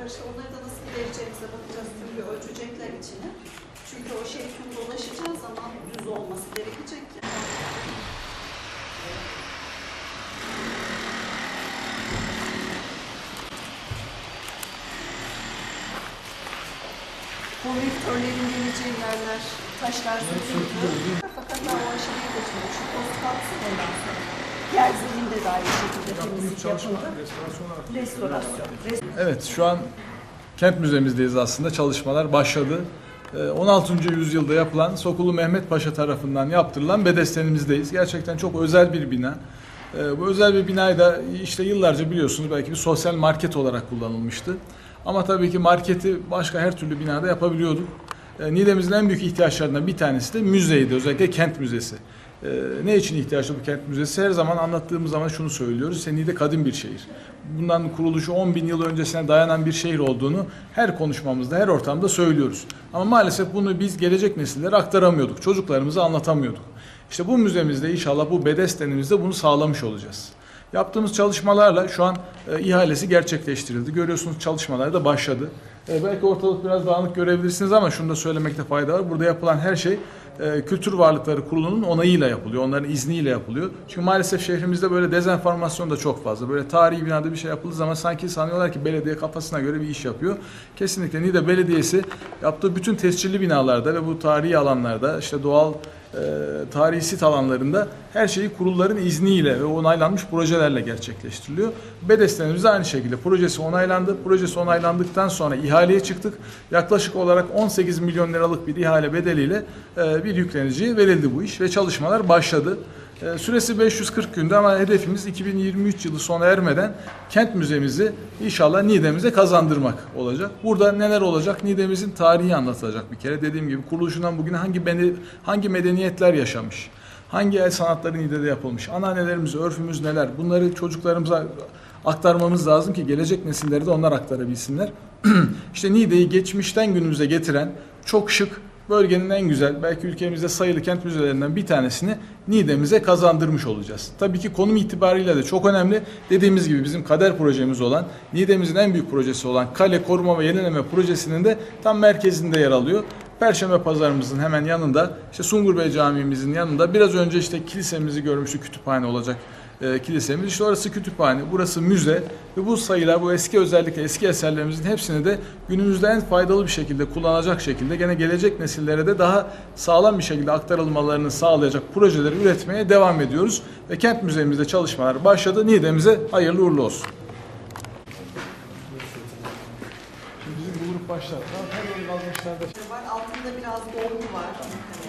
var. İşte onları da nasıl gidereceğimize bakacağız. Çünkü ölçecekler içine. Çünkü o şey tüm dolaşacağı zaman düz olması gerekecek ya. Konvektörlerin geleceği yerler, taşlar söküldü. Fakat daha o aşamaya geçmedik. Şu toz kalksın ondan sonra. Yer zeminde de aynı şekilde temizlik yapıldı. Restorasyon. Rest- Evet, şu an kent müzemizdeyiz aslında. Çalışmalar başladı. Ee, 16. yüzyılda yapılan Sokulu Mehmet Paşa tarafından yaptırılan bedestenimizdeyiz. Gerçekten çok özel bir bina. Ee, Bu özel bir binayı da işte yıllarca biliyorsunuz belki bir sosyal market olarak kullanılmıştı. Ama tabii ki marketi başka her türlü binada yapabiliyorduk. Ee, Niğde'mizin en büyük ihtiyaçlarından bir tanesi de müzeydi. Özellikle kent müzesi. Ee, ne için ihtiyaçlı bu kent müzesi? Her zaman anlattığımız zaman şunu söylüyoruz. İşte Niğde kadim bir şehir. Bundan kuruluşu 10 bin yıl öncesine dayanan bir şehir olduğunu her konuşmamızda, her ortamda söylüyoruz. Ama maalesef bunu biz gelecek nesillere aktaramıyorduk. Çocuklarımıza anlatamıyorduk. İşte bu müzemizde inşallah bu bedestenimizde bunu sağlamış olacağız. Yaptığımız çalışmalarla şu an e, ihalesi gerçekleştirildi. Görüyorsunuz çalışmalar da başladı. E, belki ortalık biraz dağınık görebilirsiniz ama şunu da söylemekte fayda var. Burada yapılan her şey e, Kültür Varlıkları Kurulu'nun onayıyla yapılıyor. Onların izniyle yapılıyor. Çünkü maalesef şehrimizde böyle dezenformasyon da çok fazla. Böyle tarihi binada bir şey yapıldığı zaman sanki sanıyorlar ki belediye kafasına göre bir iş yapıyor. Kesinlikle Niğde Belediyesi yaptığı bütün tescilli binalarda ve bu tarihi alanlarda işte doğal e, tarihi sit alanlarında her şeyi kurulların izniyle ve onaylanmış projelerle gerçekleştiriliyor. Bedestenimiz de aynı şekilde projesi onaylandı. Projesi onaylandıktan sonra ihaleye çıktık. Yaklaşık olarak 18 milyon liralık bir ihale bedeliyle e, bir yükleniciye verildi bu iş ve çalışmalar başladı. E, Süresi 540 günde ama hedefimiz 2023 yılı sona ermeden kent müzemizi inşallah Niğde'mize kazandırmak olacak. Burada neler olacak? Niğde'mizin tarihi anlatılacak bir kere. Dediğim gibi kuruluşundan bugüne hangi hangi medeniyetler yaşamış? Hangi el sanatları Niğde'de yapılmış? Ananelerimiz, örfümüz neler? Bunları çocuklarımıza aktarmamız lazım ki gelecek nesillere de onlar aktarabilsinler. işte Niğde'yi geçmişten günümüze getiren çok şık bölgenin en güzel belki ülkemizde sayılı kent müzelerinden bir tanesini Niğde'mize kazandırmış olacağız. Tabii ki konum itibariyle de çok önemli. Dediğimiz gibi bizim kader projemiz olan Niğde'mizin en büyük projesi olan Kale Koruma ve Yenileme Projesi'nin de tam merkezinde yer alıyor. Perşembe pazarımızın hemen yanında, işte Sungur Bey Camii'mizin yanında biraz önce işte kilisemizi görmüştük, kütüphane olacak e, kilisemiz. İşte orası kütüphane, burası müze ve bu sayılar, bu eski özellikle eski eserlerimizin hepsini de günümüzde en faydalı bir şekilde kullanacak şekilde gene gelecek nesillere de daha sağlam bir şekilde aktarılmalarını sağlayacak projeleri üretmeye devam ediyoruz. Ve kent müzemizde çalışmalar başladı. Niğde'mize hayırlı uğurlu olsun. Bizim bu grup başlar. Her yeri kazmışlar da. var. Altında biraz dolgu var. Muhtemelen.